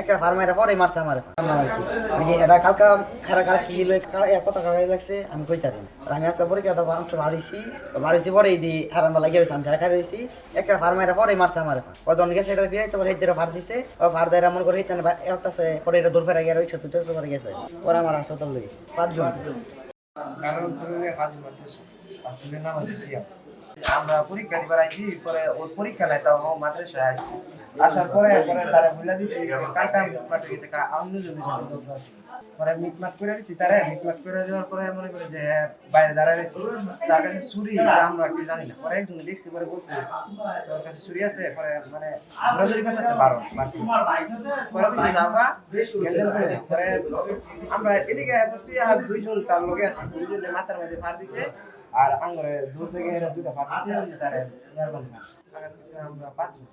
একটা ফার্মাইটা পরে মারছে আমার। এরা কালকা খারা খারা কি কত কারা লাগছে, আমি কইতারি আর আমি আজকে পরীক্ষা তো আমি বাড়িছি বাড়িছি পরে দি হারান লাগিয়ে রয়েছে আমি ঝাড়খা রয়েছি একটা ফার্মাইটা পরে মারছে আমার। ও গেছে এটা ফিরে তোমার হেদিরে ভার দিছে। ও ভার দেয় এমন করে হেতেন একটা পরে এটা দূর ফেরা গিয়ে রয়েছে তো পরে গেছে। পরে আমার হাসপাতাল লই। পাঁচজন। কারণ কাজ আসলে নাম আছে সিয়া আমরা পরীক্ষা দিবার আইছি পরে ওর পরীক্ষা নাই তাও আসার পরে পরে তারা দিছি গেছে অন্য জমি পরে মিটমাট করে দিছি তারা মিটমাট করে দেওয়ার পরে মনে করে যে হ্যাঁ, বাইরে দাঁড়ায় রয়েছি। তার কাছে ছুরি আমরা কি জানি না। পরে একজন দেখছি পরে বলছে তোর কাছে ছুরি আছে? পরে মানে। পরে আমরা এদিকে বসছি আর দুইজন তার লোকে আছে। দুইজনে মাথার মধ্যে ফার দিছে। আর আঙ্গরে দূর থেকে এরা ফার দিছে তারা আমরা পাঁচজন।